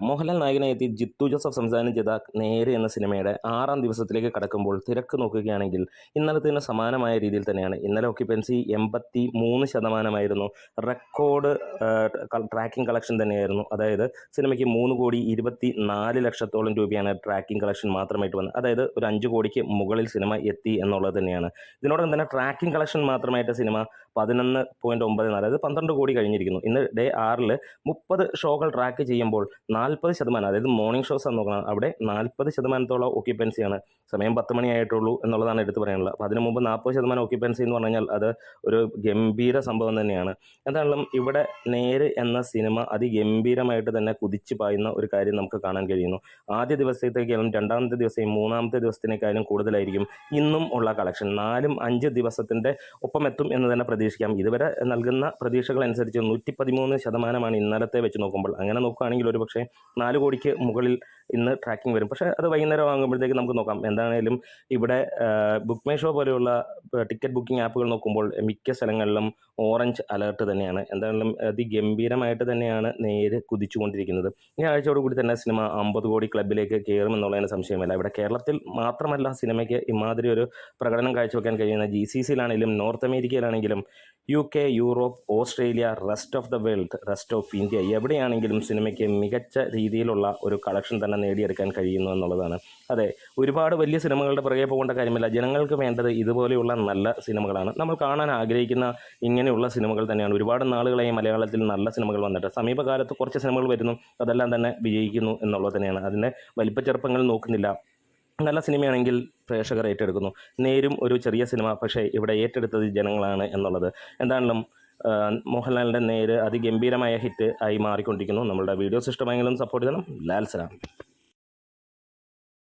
മോഹൻലാൽ നായകനായി എത്തി ജിത്തു ജോസഫ് സംവിധാനം ചെയ്ത നേരെ എന്ന സിനിമയുടെ ആറാം ദിവസത്തിലേക്ക് കടക്കുമ്പോൾ തിരക്ക് നോക്കുകയാണെങ്കിൽ ഇന്നലത്തിന് സമാനമായ രീതിയിൽ തന്നെയാണ്. ഇന്നലെ ഓക്യുപ്പൻസി എൺപത്തി മൂന്ന് ശതമാനമായിരുന്നു റെക്കോർഡ് ട്രാക്കിംഗ് കളക്ഷൻ തന്നെയായിരുന്നു. അതായത് സിനിമയ്ക്ക് മൂന്ന് കോടി ഇരുപത്തി നാല് ലക്ഷത്തോളം രൂപയാണ് ട്രാക്കിംഗ് കളക്ഷൻ മാത്രമായിട്ട് വന്നത്. അതായത് ഒരു അഞ്ച് കോടിക്ക് മുകളിൽ സിനിമ എത്തി എന്നുള്ളത് തന്നെയാണ്. ഇതിനോടൊപ്പം തന്നെ ട്രാക്കിംഗ് കളക്ഷൻ മാത്രമായിട്ട് സിനിമ പതിനൊന്ന് പോയിന്റ് ഒമ്പത് നാല് അതായത് പന്ത്രണ്ട് കോടി കഴിഞ്ഞിരിക്കുന്നു. ഇന്ന് ഡേ ആറിൽ മുപ്പത് ഷോകൾ ട്രാക്ക് ചെയ്യുമ്പോൾ നാൽപ്പത് ശതമാനം അതായത് മോർണിംഗ് ഷോസ് ആണ് നോക്കണം അവിടെ നാൽപ്പത് ശതമാനത്തോളം ഓക്യുപ്പൻസിയാണ് സമയം പത്ത് മണിയായിട്ടുള്ളൂ എന്നുള്ളതാണ് എടുത്തു പറയാനുള്ളത്. അപ്പോൾ അതിനു മുമ്പ് നാൽപ്പത് ശതമാനം ഓക്യുപ്പൻസി എന്ന് പറഞ്ഞു കഴിഞ്ഞാൽ അത് ഒരു ഗംഭീര സംഭവം തന്നെയാണ്. എന്താണെങ്കിലും ഇവിടെ നേര് എന്ന സിനിമ അതിഗംഭീരമായിട്ട് തന്നെ കുതിച്ചു പായുന്ന ഒരു കാര്യം നമുക്ക് കാണാൻ കഴിയുന്നു. ആദ്യ ദിവസത്തേക്കാളും രണ്ടാമത്തെ ദിവസം മൂന്നാമത്തെ ദിവസത്തിനേക്കാളും കൂടുതലായിരിക്കും ഇന്നും ഉള്ള കളക്ഷൻ നാലും അഞ്ച് ദിവസത്തിന്റെ ഒപ്പം എത്തും എന്ന് തന്നെ പ്രതീക്ഷിക്കാം. ഇതുവരെ നൽകുന്ന പ്രതീക്ഷകൾ അനുസരിച്ച് നൂറ്റി പതിമൂന്ന് ശതമാനമാണ് ഇന്നലത്തെ വെച്ച് നോക്കുമ്പോൾ. അങ്ങനെ നോക്കുകയാണെങ്കിൽ ഒരു പക്ഷേ നാല് കോടിക്ക് മുകളിൽ ഇന്ന് ട്രാക്കിംഗ് വരും. പക്ഷേ അത് വൈകുന്നേരം ആകുമ്പോഴത്തേക്ക് നമുക്ക് നോക്കാം. എന്താണേലും ഇവിടെ ബുക്ക് മൈ ഷോ പോലെയുള്ള ടിക്കറ്റ് ബുക്കിംഗ് ആപ്പുകൾ നോക്കുമ്പോൾ മിക്ക സ്ഥലങ്ങളിലും ഓറഞ്ച് അലേർട്ട് തന്നെയാണ്. എന്തായാലും അതിഗംഭീരമായിട്ട് തന്നെയാണ് നേര് കുതിച്ചുകൊണ്ടിരിക്കുന്നത്. ഈ ആഴ്ചയോടുകൂടി തന്നെ സിനിമ അമ്പത് കോടി ക്ലബിലേക്ക് കയറുമെന്നുള്ളതിന് സംശയമില്ല. ഇവിടെ കേരളത്തിൽ മാത്രമല്ല സിനിമയ്ക്ക് ഇമാതിരി ഒരു പ്രകടനം കാഴ്ചവെക്കാൻ കഴിയുന്ന ജി സി സിയിലാണെങ്കിലും north അമേരിക്കയിലാണെങ്കിലും U K Europe Australia rest of the world rest of India എവിടെയാണെങ്കിലും സിനിമയ്ക്ക് മികച്ച രീതിയിലുള്ള ഒരു കളക്ഷൻ തന്നെ നേടിയെടുക്കാൻ കഴിയുന്നു എന്നുള്ളതാണ്. അതെ ഒരുപാട് വലിയ സിനിമകളുടെ പുറകെ പോകേണ്ട കാര്യമില്ല. ജനങ്ങൾക്ക് വേണ്ടത് ഇതുപോലെയുള്ള നല്ല സിനിമകളാണ്. നമ്മൾ കാണാൻ ആഗ്രഹിക്കുന്ന ഇങ്ങനെയുള്ള സിനിമകൾ തന്നെയാണ്. ഒരുപാട് നാളുകളായി മലയാളത്തിൽ നല്ല സിനിമകൾ വന്നിട്ട്. സമീപകാലത്ത് കുറച്ച് സിനിമകൾ വരുന്നു. അതെല്ലാം തന്നെ വിജയിക്കുന്നു എന്നുള്ളത് തന്നെയാണ്. അതിന്റെ വലിപ്പച്ചെറുപ്പങ്ങൾ നോക്കുന്നില്ല. നല്ല സിനിമയാണെങ്കിൽ പ്രേക്ഷകർ ഏറ്റെടുക്കുന്നു. നേരും ഒരു ചെറിയ സിനിമ പക്ഷേ ഇവിടെ ഏറ്റെടുത്തത് ജനങ്ങളാണ് എന്നുള്ളത്. എന്താണെങ്കിലും മോഹൻലാലിന്റെ നേര് അതിഗംഭീരമായ ഹിറ്റ് ആയി മാറിക്കൊണ്ടിരിക്കുന്നു. നമ്മളുടെ വീഡിയോസ് ഇഷ്ടമായെങ്കിലും സപ്പോർട്ട് ചെയ്യണം. ലാൽ സലാം.